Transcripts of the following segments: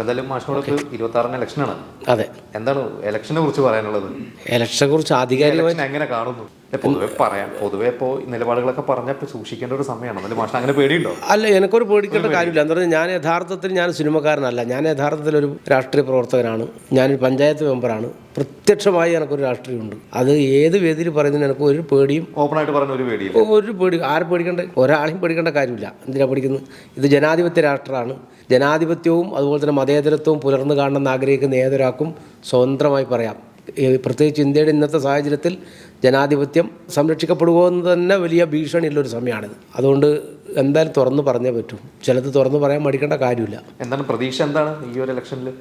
എന്തായാലും മാഷിനോട് ഇലക്ഷനാണ്. അതെ. എന്താണ് ഇലക്ഷനെ കുറിച്ച് പറയാനുള്ളത്? ഇലക്ഷനെ കുറിച്ച് എങ്ങനെ കാണുന്നു? ഏ, പൊതുവെ പറയാം. പൊതുവെ ഇപ്പോ നിലപാടുകളൊക്കെ സൂക്ഷിക്കേണ്ട ഒരു സമയമാണ്. എന്നാലും മാഷിന് അങ്ങനെ പേടിയുണ്ടോ? അല്ല എനിക്കൊരു പേടിക്കേണ്ട കാര്യമില്ല. എന്ന് പറഞ്ഞാൽ ഞാൻ യഥാർത്ഥത്തിൽ ഞാൻ സിനിമക്കാരനല്ല. ഞാൻ യഥാർത്ഥത്തിൽ ഒരു രാഷ്ട്രീയ പ്രവർത്തകനാണ്. ഞാനൊരു പഞ്ചായത്ത് മെമ്പറാണ്. പ്രത്യക്ഷമായി എനിക്കൊരു രാഷ്ട്രീയമുണ്ട്. അത് ഏത് വേദിയിൽ പറയുന്നതിന് എനിക്ക് ഒരു പേടിയും ഓപ്പൺ ആയിട്ട് പറഞ്ഞ ഒരു പേടിയും ഒരു പേടി ആരും പേടിക്കേണ്ട? ഒരാളെയും പേടിക്കേണ്ട കാര്യമില്ല. എന്തിനാ പഠിക്കുന്നത് ഇത് ജനാധിപത്യ രാഷ്ട്രമാണ്. ജനാധിപത്യവും അതുപോലെ തന്നെ മതേതരത്വവും പുലർന്നു കാണണമെന്ന് ആഗ്രഹിക്കുന്ന ഏതൊരാൾക്കും സ്വതന്ത്രമായി പറയാം. പ്രത്യേകിച്ച് ഇന്ത്യയുടെ ഇന്നത്തെ സാഹചര്യത്തിൽ ജനാധിപത്യം സംരക്ഷിക്കപ്പെടുക എന്ന് തന്നെ വലിയ ഭീഷണിയുള്ളൊരു സമയമാണിത്. അതുകൊണ്ട് എന്തായാലും തുറന്നു പറഞ്ഞേ പറ്റും. ചിലത് തുറന്നു പറയാൻ മടിക്കേണ്ട കാര്യമില്ല. എന്താണ് പ്രതീക്ഷ എന്താണ് ഈ ഒരു ഇലക്ഷനിൽ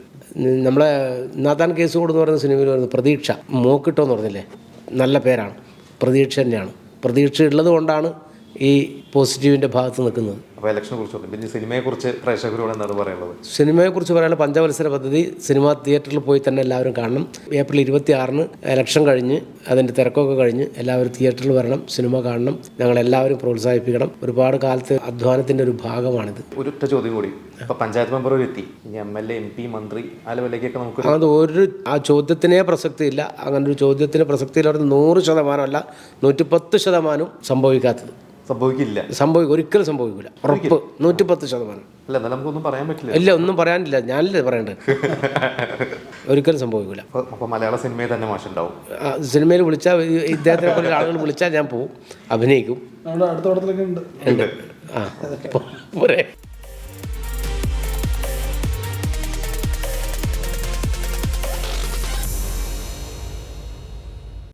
നമ്മളെ നാഥാൻ കേസ് കൊടുന്ന് പറയുന്ന സിനിമയിൽ പറയുന്നത് പ്രതീക്ഷ മൂക്കിട്ടോ എന്ന് പറഞ്ഞില്ലേ? നല്ല പേരാണ്. പ്രതീക്ഷ തന്നെയാണ്. പ്രതീക്ഷ ഉള്ളത് കൊണ്ടാണ് ഈ പോസിറ്റീവിന്റെ ഭാഗത്ത് നിൽക്കുന്നത്. അപ്പോൾ ഇലക്ഷനെ കുറിച്ച് പിന്നെ സിനിമയെ കുറിച്ച് പ്രേക്ഷകരോട് എന്താണ് പറയുന്നത് സിനിമയെക്കുറിച്ച് പറയാനുള്ള പഞ്ചവത്സര പദ്ധതി സിനിമാ തിയേറ്ററിൽ പോയി തന്നെ എല്ലാവരും കാണണം. ഏപ്രിൽ ഇരുപത്തി ആറിന് ഇലക്ഷൻ കഴിഞ്ഞ് അതിന്റെ തിരക്കൊക്കെ കഴിഞ്ഞ് എല്ലാവരും തിയേറ്ററിൽ വരണം സിനിമ കാണണം. ഞങ്ങൾ എല്ലാവരും പ്രോത്സാഹിപ്പിക്കണം. ഒരുപാട് കാലത്തെ അധ്വാനത്തിന്റെ ഒരു ഭാഗമാണിത്. ഒരു ഒറ്റ ചോദ്യം കൂടി. അപ്പോൾ പഞ്ചായത്ത് മെമ്പർ എത്തി. M L A M P മന്ത്രി ആ ലെവലിലേക്കൊക്കെ നമുക്ക് അത് ഒരു ആ ചോദ്യത്തിനേ പ്രസക്തിയില്ല. അങ്ങനെ ഒരു ചോദ്യത്തിന് പ്രസക്തിയില്ലാത്ത നൂറ് ശതമാനമല്ല നൂറ്റിപ്പത്ത് ശതമാനവും സംഭവിക്കാത്തത്. സംഭവിക്കില്ല. സംഭവിക്കും. ഒരിക്കലും സംഭവിക്കില്ല ഉറപ്പ്. നൂറ്റിപ്പത്ത് ശതമാനം. അല്ല എന്നാലും നമുക്കൊന്നും പറയാൻ പറ്റില്ല ഇല്ല ഒന്നും പറയാനില്ല. ഞാനില്ലേ പറയണ്ടത് ഒരിക്കലും സംഭവിക്കില്ല അപ്പൊ അപ്പൊ മലയാള സിനിമയിൽ തന്നെ മാഷുണ്ടാവും. ഉണ്ടാവും സിനിമയിൽ വിളിച്ചാൽ ഇദ്ദേഹത്തിനെ പോലെ ആളുകൾ വിളിച്ചാൽ ഞാൻ പോവും. അഭിനയിക്കും. നമ്മുടെ അടുത്ത പടത്തിലൊക്കെ ഉണ്ട്. ഉണ്ട്. ആ പോരെ.